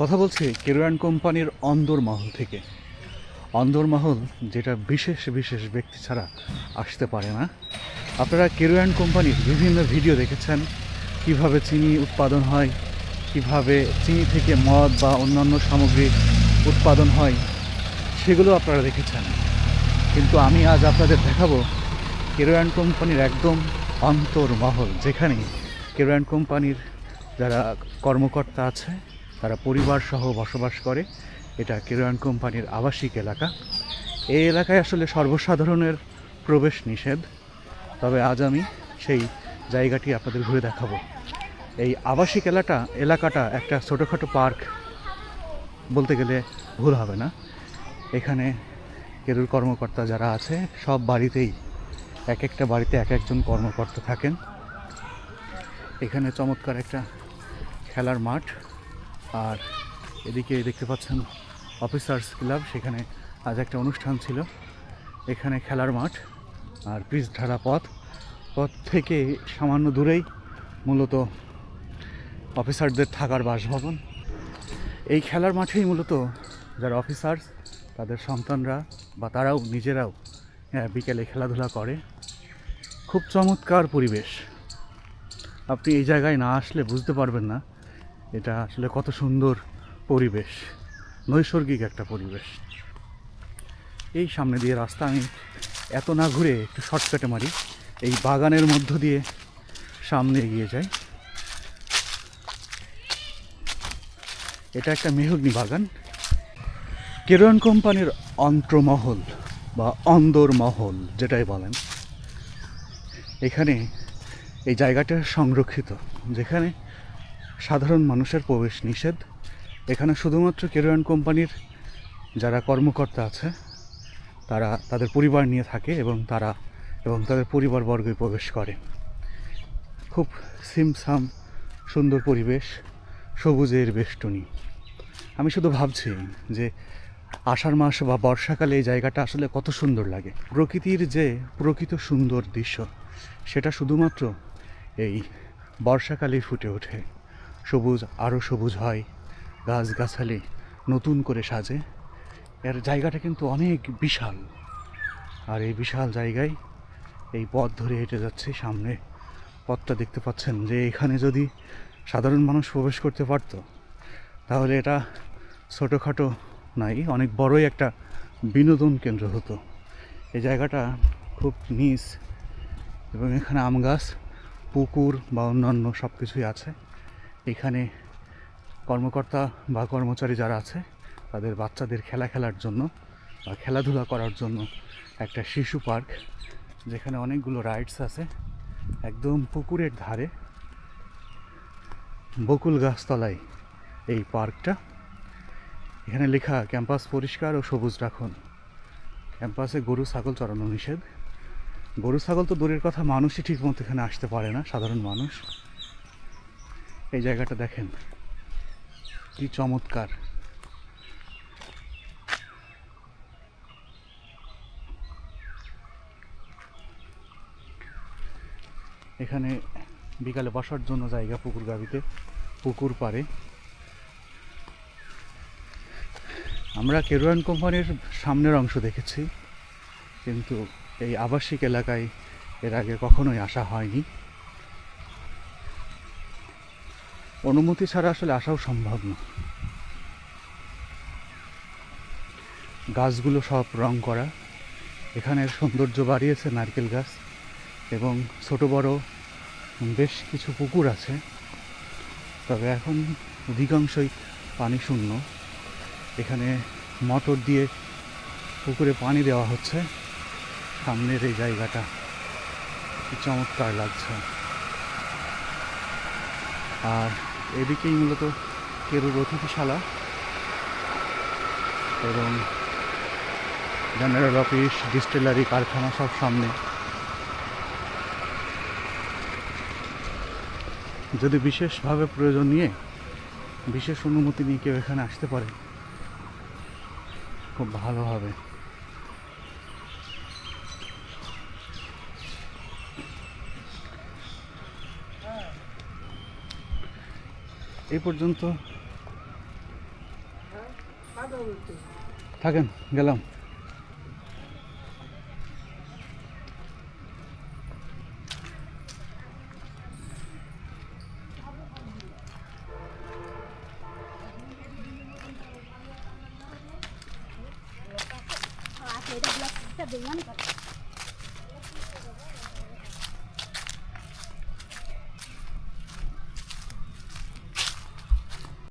কথা বলছি কেরোয়ান কোম্পানির অন্দরমহল থেকে। অন্দরমহল যেটা বিশেষ বিশেষ ব্যক্তি ছাড়া আসতে পারে না। আপনারা কেরোয়ান কোম্পানির বিভিন্ন ভিডিও দেখেছেন, কীভাবে চিনি উৎপাদন হয়, কীভাবে চিনি থেকে মদ বা অন্যান্য সামগ্রী উৎপাদন হয়, সেগুলো আপনারা দেখেছেন। কিন্তু আমি আজ আপনাদের দেখাবো কেরোয়ান কোম্পানির একদম অন্তর্মহল যেখানে কেরোয়ান কোম্পানির যারা কর্মকর্তা আছে তারা পরিবার সহ বসবাস করে। এটা কেরোয়ান কোম্পানির আবাসিক এলাকা। এই এলাকায় আসলে সর্বসাধারণের প্রবেশ নিষেধ। তবে আজ আমি সেই জায়গাটি আপনাদের ঘুরে দেখাবো। এই আবাসিক এলাকা এলাকাটা একটা ছোটোখাটো পার্ক বলতে গেলে ভুল হবে না। এখানে কেরুর কর্মকর্তা যারা আছে, সব বাড়িতেই এক একটা বাড়িতে এক একজন কর্মকর্তা থাকেন। এখানে চমৎকার একটা খেলার মাঠ। আর এদিকে দেখতে পাচ্ছেন অফিসার্স ক্লাব সেখানে আজ একটা অনুষ্ঠান ছিল। এখানে খেলার মাঠ আর পিচ ঢালা পথ। পথ থেকে সামান্য দূরেই মূলত অফিসারদের থাকার বাসভবন। এই খেলার মাঠেই মূলত যারা অফিসার্স তাদের সন্তানরা বা তারাও নিজেরাও হ্যাঁ, বিকেলে খেলাধুলা করে। খুব চমৎকার পরিবেশ। আপনি এই জায়গায় না আসলে বুঝতে পারবেন না এটা আসলে কত সুন্দর পরিবেশ, নৈসর্গিক একটা পরিবেশ। এই সামনে দিয়ে রাস্তা, আমি এত না ঘুরে একটু শর্টকাটে মারি। এই বাগানের মধ্য দিয়ে সামনে এগিয়ে যাই। এটা একটা মেহগ্নি বাগান। কেরন কোম্পানির অন্ত্রমহল বা অন্দরমহল, যেটাই বলেন। এখানে এই জায়গাটা সংরক্ষিত, যেখানে সাধারণ মানুষের প্রবেশ নিষেধ। এখানে শুধুমাত্র কেরোয়ান কোম্পানির যারা কর্মকর্তা আছে, তারা তাদের পরিবার নিয়ে থাকে এবং তারা এবং তাদের পরিবারবর্গই প্রবেশ করে। খুব সিমসাম, সুন্দর পরিবেশ, সবুজের বেষ্টনী। আমি শুধু ভাবছি যে আষাঢ় মাস বা বর্ষাকালে এই জায়গাটা আসলে কত সুন্দর লাগে। প্রকৃতির যে প্রকৃত সুন্দর দৃশ্য, সেটা শুধুমাত্র এই বর্ষাকালেই ফুটে ওঠে। সবুজ আরও সবুজ হয়। গাছগাছালি নতুন করে সাজে। এর জায়গাটা কিন্তু অনেক বিশাল। আর এই বিশাল জায়গায় এই পথ ধরে হেঁটে যাচ্ছে, সামনে পথটা দেখতে পাচ্ছেন যে এখানে যদি সাধারণ মানুষ প্রবেশ করতে পারতো, তাহলে এটা ছোটোখাটো নাই, অনেক বড়ই একটা বিনোদন কেন্দ্র হতো। এই জায়গাটা খুব নিচ এবং এখানে আম গাছ, পুকুর বা অন্যান্য সব কিছুই আছে। এখানে কর্মকর্তা বা কর্মচারী যারা আছে, তাদের বাচ্চাদের খেলা খেলার জন্য বা খেলাধুলা করার জন্য একটা শিশু পার্ক, যেখানে অনেকগুলো রাইডস আছে, একদম পুকুরের ধারে। বকুল গাছতলায় এই পার্কটা। এখানে লেখা, ক্যাম্পাস পরিষ্কার ও সবুজ রাখুন। ক্যাম্পাসে গরু, ছাগল চড়ানো নিষেধ। গরু, ছাগল তো দূরের কথা, মানুষই ঠিক মতো এখানে আসতে পারে না, সাধারণ মানুষ। এই জায়গাটা দেখেন। কি চমৎকার। এখানে বিকালে বসার জন্য জায়গা পুকুর গাবিতে পুকুর পাড়ে। আমরা কেরোয়ান কোম্পানির সামনের অংশ দেখেছি, কিন্তু এই আবাসিক এলাকায় এর আগে কখনোই আসা হয়নি। অনুমতি ছাড়া আসলে আসাও সম্ভব না। গাছগুলো সব রং করা এখানের সৌন্দর্য বাড়িয়েছে নারকেল গাছ এবং ছোট বড় বেশ কিছু পুকুর আছে। তবে এখন অধিকাংশই পানি শূন্য। এখানে মোটর দিয়ে পুকুরে পানি দেওয়া হচ্ছে। সামনের এই জায়গাটা চমৎকার লাগছে। আর এদিকেই মূলত কেরুর অতিথিশালা এবং জেনারেল অফিস, ডিস্টিলারি, কারখানা সব সামনে। যদি বিশেষভাবে প্রয়োজন নিয়ে, বিশেষ অনুমতি নিয়ে কেউ এখানে আসতে পারে, খুব ভালো হবে। এই পর্যন্ত। থাকেন গেলাম। Ah,